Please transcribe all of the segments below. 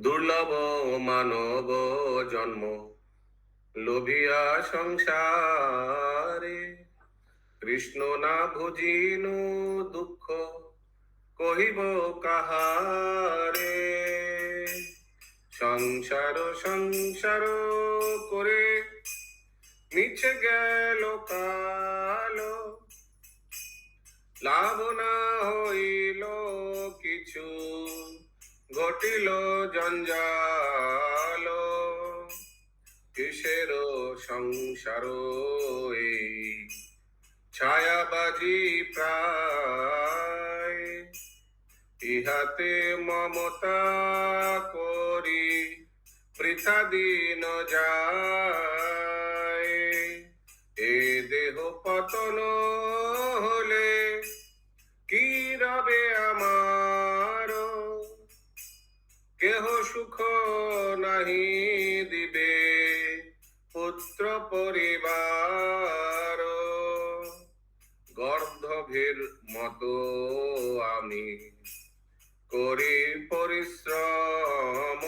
দুর্লভ মানব জন্ম লোভিয়া সংসারে। কৃষ্ণ না ভুজিনু দুঃখ কহিব কাহারে। সংসার সংসার করে নিচে গেল কালো ঘটিল জঞ্জাল। কিসের সংসার এই? ছায়াবাজি প্রায়। ইহাতে মমতা করি বৃথা দিন যায়। এ দেহ পতন হলে কি কেহ সুখ নাহি দিবে? পুত্র, পরিবার গর্ধভের মতো আমি করি পরিশ্রম।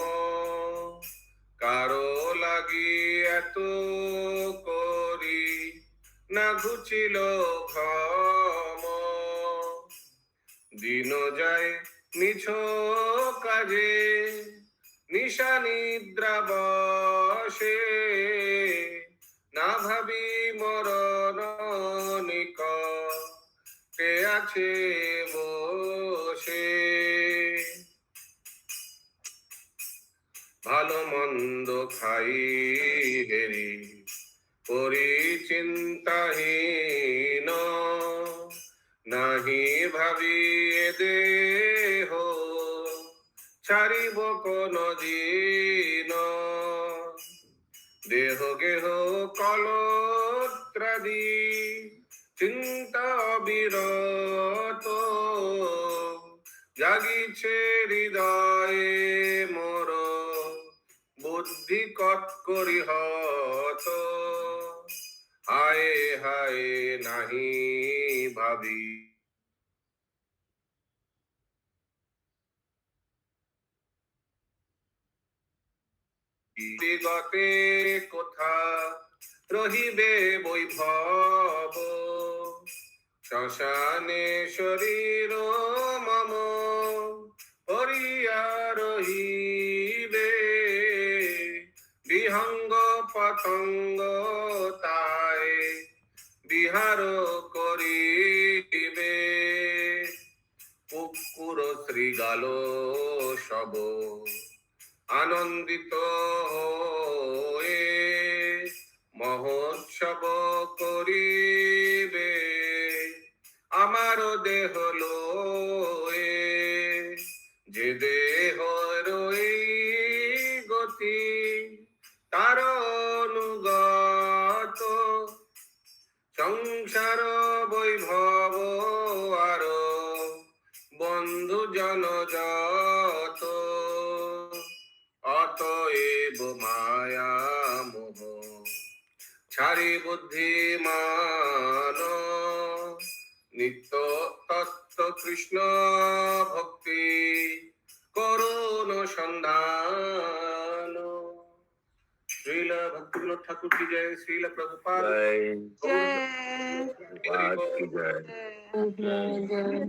কারও লাগি এত করি না ঘুচিল ভ্রম দিন যায় নিছ কাজে নিশা নিদ্রা বসে। না ভাবি মরণ নিকটে আছে বসে। ভালো মন্দ খাই হেরি পরিচিন্তাহীন। নাহি ভাবি দেহ ছাড়িব কোন দিন। দেহ গেহ কলত্রাদি, চিন্তা বিরত। জাগিছে হৃদয়ে মোর বুদ্ধি কট করি হত। হায় হায়, নাহি ভাবি। বিগতে কোথা রহিবে বৈভব। শ্মশানে শরীর মম, হরিয়া রহিবে। বিহঙ্গ পতঙ্গ তাই বিহার করিবে। কুকুর শ্রীগাল সব আনন্দিত হয়ে মহোৎসব করিবে। আমার দেহ লয়ে যে দেহ রই গতি তার অনুগত সংসার বৈভব আর বন্ধু জন ছাড়ি বুদ্ধিমান নিত্য তত্ত্ব কৃষ্ণ ভক্তি করুণ সন্ধান শ্রীল ভক্তিবিনোদ ঠাকুর কি জয় শ্রীল প্রভুপাদ जय।